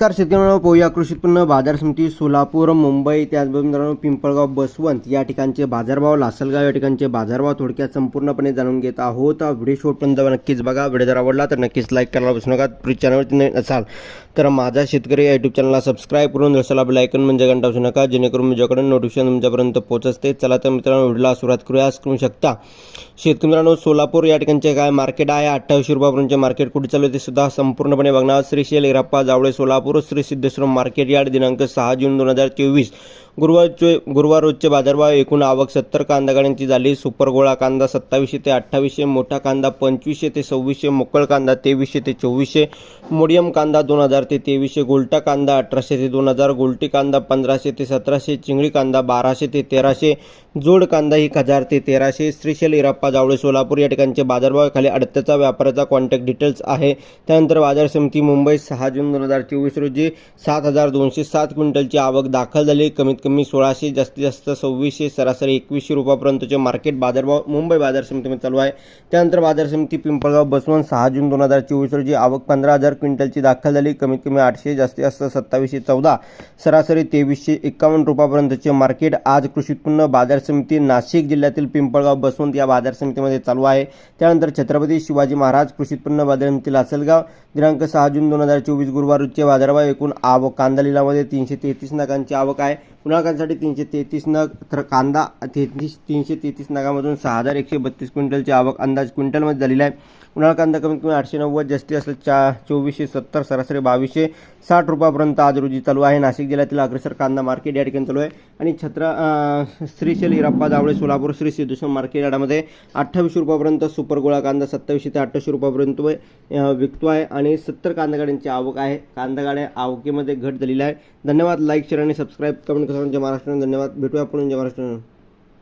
नमस्कार शेतकऱ्यांनो पोया कृषी उत्पन्न बाजार समिती सोलापूर मुंबई त्याचबरोबर मित्रांनो पिंपळगाव बसवंत या ठिकाणचे बाजारभाव लासलगाव या ठिकाणचे बाजारभाव थोडक्यात संपूर्णपणे जाणून घेत आहोत. व्हिडिओ शेवटपर्यंत नक्कीच बघा. व्हिडिओ जर आवडला तर नक्कीच लाईक करायला विसरू नका. चॅनलवरती नवीन असाल तर माझा शेतकरी या यूट्यूब चॅनलला सबस्क्राईब करून रसाला बेलायकन म्हणजे घंटा असू नका. जेणेकरून माझ्याकडे नोटिफिकेशन तुमच्यापर्यंत पोहोचते चला तर मित्रांनो व्हिडिओला सुरुवात करूया. करू शकता शेतकरी मित्रांनो सोलापूर या ठिकाणचे काय मार्केट आहे? अठ्ठावीसशे रुपयापर्यंतचे मार्केट कुठे चालू ते सुद्धा संपूर्णपणे बघणार Shrishail Irappa Jawale Solapur. Shri Siddheshwar market yard दिनांक सहा जून दोन हजार चोवीस गुरुवारचे गुरुवार रोजचे बाजारभाव एकूण आवक सत्तर कांदा गाड्यांची झाली. सुपर गोळा कांदा सत्तावीसशे ते अठ्ठावीसशे मोठा कांदा पंचवीसशे ते सव्वीसशे मोकळ कांदा तेवीसशे ते चोवीसशे मोडियम कांदा दोन हजार ते तेवीसशे गोलटा कांदा अठराशे ते दोन हजार गोलटी कांदा पंधराशे ते सतराशे चिंगळी कांदा बाराशे ते तेराशे जोड कांदा एक हजार ते तेराशे श्रीशैल इराप्पा जावळे सोलापूर या ठिकाणचे बाजारभाव खाली अडत्याचा व्यापाराचा कॉन्टॅक्ट डिटेल्स आहे. त्यानंतर बाजार समिती मुंबई सहा जून दोन हजार चोवीस रोजी सात हजार दोनशे सात क्विंटलची आवक दाखल झाली. कमीत कमी सोळाशे जास्तीत जास्त सव्वीसशे सरासरी एकवीसशे रुपयापर्यंतचे मार्केट बाजारभाव मुंबई बाजार समितीमध्ये चालू आहे. त्यानंतर बाजार समिती पिंपळगाव बसवून सहा जून दोन हजार चोवीस रोजी आवक पंधरा हजार क्विंटलची दाखल झाली. कमीत कमी आठशे जास्तीत जास्त सत्तावीसशे चौदा सरासरी तेवीसशे एकावन्न रुपयापर्यंतचे मार्केट आज कृषी उत्पन्न बाजार समिती नाशिक जिल्ह्यातील पिंपळगाव बसवंत या बाजार समितीमध्ये चालू आहे. त्यानंतर छत्रपती शिवाजी महाराज कृषी उत्पन्न बाजार समिती लासलगाव दिनांक सहा जून दोन हजार चोवीस गुरुवार रोजचे बाजारभाव एकूण आवक कांदा लिलामध्ये तीनशे तेहतीस नगांची आवक आहे. उन्हाळकांसाठी तीनशे तेहतीस नग तर कांदा तेहतीस तीनशे तेहतीस नगामधून सहा हजार एकशे बत्तीस क्विंटलची आवक अंदाज क्विंटलमध्ये झालेली आहे. उन्हाळा कांदा कमीत कमी आठशे नव्वद जास्ती जास्त चा चोवीसशे सत्तर सरासरी बावीसशे साठ रुपयापर्यंत आज रोजी चालू आहे. नाशिक जिल्ह्यातील अग्रेसर कांदा मार्केट या ठिकाणी चालू आहे. आणि छत्र श्रीशैल हिराप्पा जावळे सोलापूर श्री सिद्धेश्वर मार्केट याडामध्ये अठ्ठावीसशे रुपयापर्यंत सुपर गोळा कांदा सत्तावीसशे ते अठ्ठावीसशे रुपयापर्यंत विकतो आहे आणि सत्तर कांदा गाड्यांची आवक आहे. कांदा गाड्या आवकीमध्ये घट झालेली आहे. धन्यवाद. लाईक शेअर आणि सबस्क्राईब कमेंट करा जय महाराष्ट्र धन्यवाद. भेटूया पुढे जय महाराष्ट्र